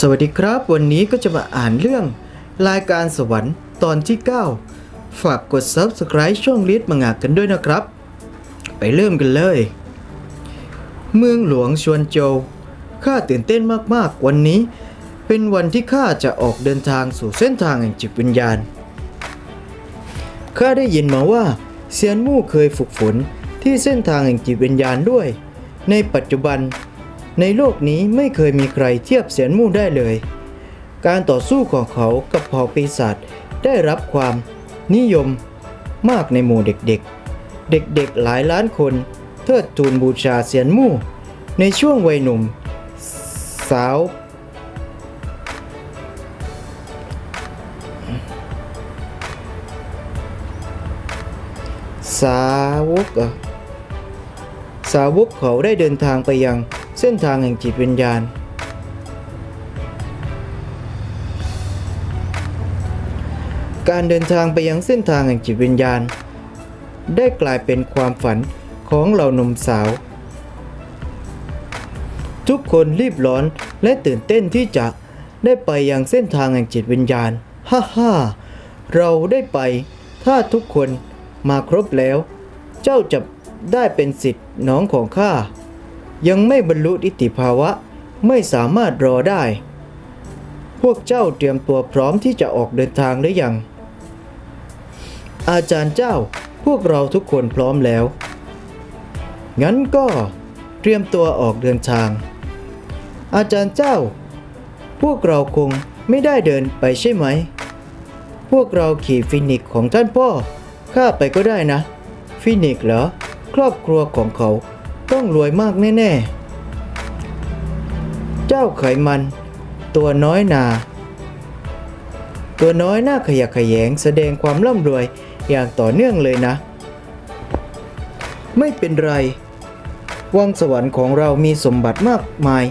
สวัสดีครับ วันนี้ก็จะมาอ่านเรื่อง รายการสวรรค์ตอนที่ 9 ฝากกด Subscribe ช่องลิสมังงะกันด้วยนะครับ ไปเริ่มกันเลย เมืองหลวงชวนโจวข้าตื่นเต้นมากๆ วันนี้ เป็นวันที่ข้าจะออกเดินทางสู่เส้นทางแห่งจิตวิญญาณข้าได้ยินมาว่าเซียนมู่เคยฝึกฝนที่เส้นทางแห่งจิตวิญญาณด้วย ในปัจจุบัน ในโลกนี้ไม่เคยมีใครเทียบเซียนมู่ได้เลย การต่อสู้ของเขากับเผ่าปีศาจได้รับความนิยมมากในหมู่เด็กๆ เด็กๆหลายล้านคนเทิดทูนบูชาเซียนมู่ ในช่วงวัยหนุ่ม สาว สาวกสาวกเขาได้เดินทางไปยัง เส้นทางแห่งจิตวิญญาณ การเดินทางไปยังเส้นทางแห่งจิตวิญญาณ ได้กลายเป็นความฝันของเหล่าหนุ่มสาว ทุกคนรีบร้อนและตื่นเต้นที่จะได้ไปยังเส้นทางแห่งจิตวิญญาณ ฮ่าฮ่าเราได้ไป ถ้าทุกคนมาครบแล้ว เจ้าจะได้เป็นสิทธิ์น้องของข้า ยังไม่บรรลุนิติภาวะไม่สามารถรอได้ พวกเจ้าเตรียมตัวพร้อมที่จะออกเดินทางหรือยัง อาจารย์เจ้าพวกเราทุกคนพร้อมแล้ว งั้นก็เตรียมตัวออกเดินทาง อาจารย์เจ้า พวกเราคงไม่ได้เดินไปใช่ไหม พวกเราขี่ฟินิกของท่านพ่อข้าไปก็ได้นะ ฟินิกเหรอ ครอบครัวของเขา ต้องรวยมากแน่ๆ เจ้าไขมัน ตัวน้อยนา ตัวน้อยหน้าขยะแขยงแสดงความร่ำรวยอย่างต่อเนื่องเลยนะ ไม่เป็นไร วังสวรรค์ของเรามีสมบัติมากมาย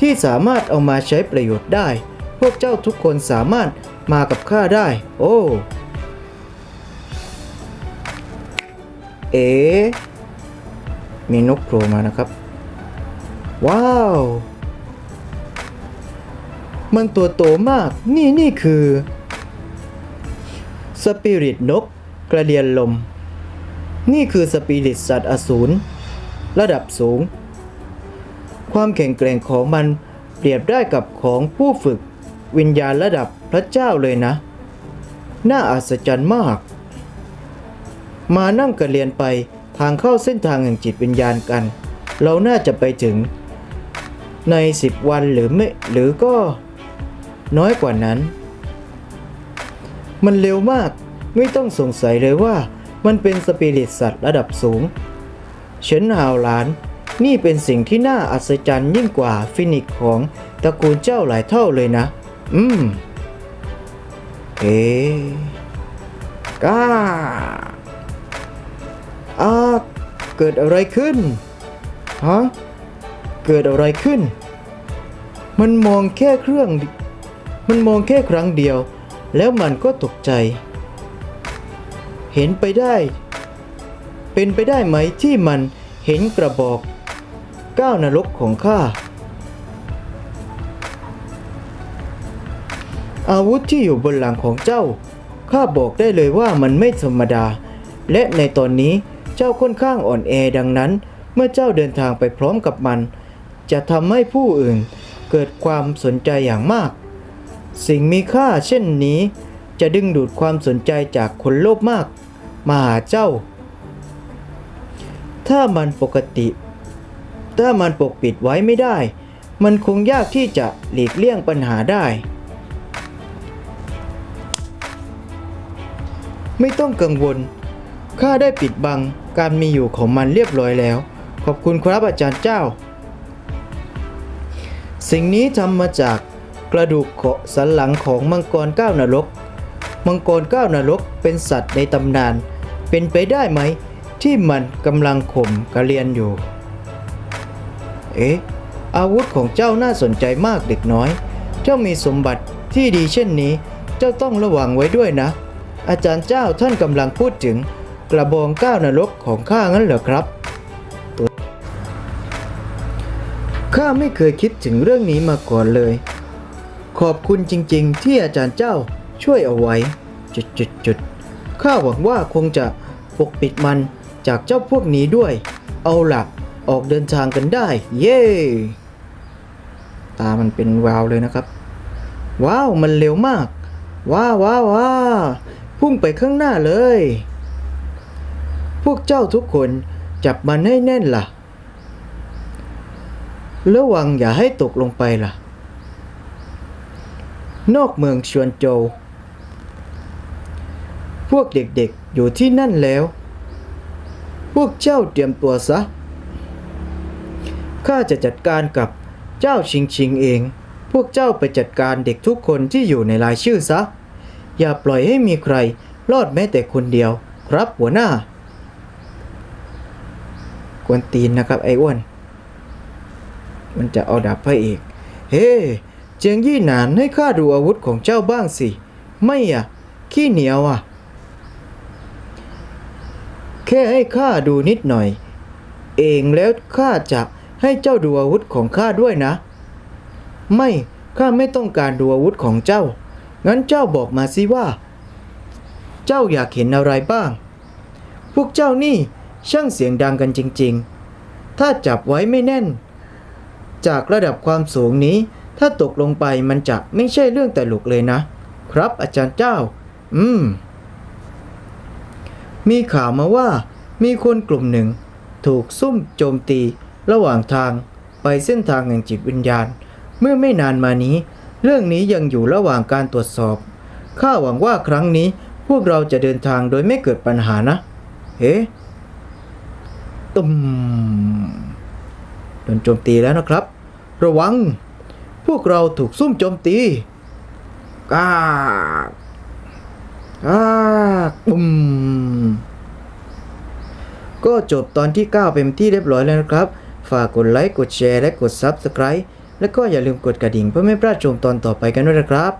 ที่สามารถเอามาใช้ประโยชน์ได้ พวกเจ้าทุกคนสามารถมากับข้าได้ โอ้ เอ๋ มีนกโผล่มานะครับ ว้าว มันตัวโตมาก นี่นี่คือสปิริตนก กระเดียนลม นี่คือสปิริตสัตว์อสูรระดับสูง ความแข็งแกร่งของมันเปรียบได้กับของผู้ฝึกวิญญาณระดับพระเจ้าเลยนะ น่าอัศจรรย์มาก มานั่งกระเรียนไป ทางเข้าเส้นทางแห่งจิตวิญญาณกัน เราน่าจะไปถึงใน 10 วันหรือไม่หรือก็น้อยกว่านั้น มันเร็วมากไม่ต้องสงสัยเลยว่ามันเป็นสปิริตสัตว์ระดับสูง เฉินหาวหลาน นี่เป็นสิ่งที่น่าอัศจรรย์ยิ่งกว่าฟินิกของตระกูลเจ้าหลายเท่าเลยนะ อืม เอ๊ก้า อาเกิดอะไรขึ้น ฮะ เกิดอะไรขึ้น มันมองแค่เครื่อง มันมองแค่ครั้งเดียว แล้วมันก็ตกใจ เห็นไปได้ เป็นไปได้ไหมที่มันเห็นกระบอกก้าวนรกของข้า อาวุธที่อยู่บนหลังของเจ้า ข้าบอกได้เลยว่ามันไม่ธรรมดา และในตอนนี้ เจ้าค่อนข้างอ่อนแอดังนั้น เมื่อเจ้าเดินทางไปพร้อมกับมัน จะทำให้ผู้อื่นเกิดความสนใจอย่างมาก สิ่งมีค่าเช่นนี้ จะดึงดูดความสนใจจากคนโลภมาก มาหาเจ้า ถ้ามันปกติ ถ้ามันปกปิดไว้ไม่ได้ มันคงยากที่จะหลีกเลี่ยงปัญหาได้ไม่ต้องกังวล ข้าได้ปิดบัง การมีอยู่ของมันเรียบร้อยแล้ว ขอบคุณครับอาจารย์เจ้า สิ่งนี้ทำมาจากกระดูกขสันหลังของมังกรก้าวนรก มังกรก้าวนรกเป็นสัตว์ในตำนาน เป็นไปได้ไหม ที่มันกำลังข่มกระเรียนอยู่ เอ๊ะ อาวุธของเจ้าน่าสนใจมากเด็กน้อย เจ้ามีสมบัติที่ดีเช่นนี้ เจ้าต้องระวังไว้ด้วยนะ อาจารย์เจ้าท่านกำลังพูดถึง กระบองก้าวนรกของข้างั้นเหรอครับข้าไม่เคยคิดถึงเรื่องนี้มาก่อนเลย ขอบคุณจริงๆ ที่อาจารย์เจ้าช่วยเอาไว้ จุดจุดจุดข้าหวังว่าคงจะปกปิดมันจากเจ้าพวกนี้ด้วย เอาล่ะ ออกเดินทางกันได้ เย้ตามันเป็นวาวเลยนะครับ ว้าว มันเร็วมาก ว้าวว้าวว้าวพุ่งไปข้างหน้าเลย วกเจ้าทุกคนจับมันให้แน่นล่ะ ระวังอย่าให้ตกลงไปล่ะ นอกเมืองชวนโจว พวกเด็กๆอยู่ที่นั่นแล้ว พวกเจ้าเตรียมตัวซะ ข้าจะจัดการกับเจ้าชิงชิงเอง พวกเจ้าไปจัดการเด็กทุกคนที่อยู่ในรายชื่อซะ อย่าปล่อยให้มีใครรอดแม้แต่คนเดียว ครับหัวหน้า กวนตีนนะครับไอ้อ้วน มันจะเอาดาบพระเอก เฮ้เจียงยี่หนานให้ข้าดูอาวุธของเจ้าบ้างสิ ไม่อะ ขี้เหนียวอะ แค่ให้ข้าดูนิดหน่อย เองแล้วข้าจะให้เจ้าดูอาวุธของข้าด้วยนะ ไม่ข้าไม่ต้องการดูอาวุธของเจ้า งั้นเจ้าบอกมาสิว่า เจ้าอยากเห็นอะไรบ้าง พวกเจ้านี่ ช่างเสียงดังกันจริง ๆ ถ้าจับไว้ไม่แน่น จากระดับความสูงนี้ ถ้าตกลงไปมันจะไม่ใช่เรื่องแต่ลุกเลยนะ ครับอาจารย์เจ้า อืม มีข่าวมาว่า มีคนกลุ่มหนึ่ง ถูกซุ่มโจมตีระหว่างทางไปเส้นทางแห่งจิตวิญญาณ เมื่อไม่นานมานี้ เรื่องนี้ยังอยู่ระหว่างการตรวจสอบ ข้าหวังว่าครั้งนี้พวกเราจะเดินทางโดยไม่เกิดปัญหานะ เฮ้ ตุมโดนโจมตีแล้วนะครับ ระวัง พวกเราถูกซุ่มโจมตีกากกากบุมก็จบตอนที่ 9 เป็นที่เรียบร้อยแล้วนะครับ ฝากกดไลค์ กดแชร์ และกด Subscribe และก็อย่าลืมกดกระดิ่งเพื่อไม่พลาดชมตอนต่อไปกันด้วยนะครับ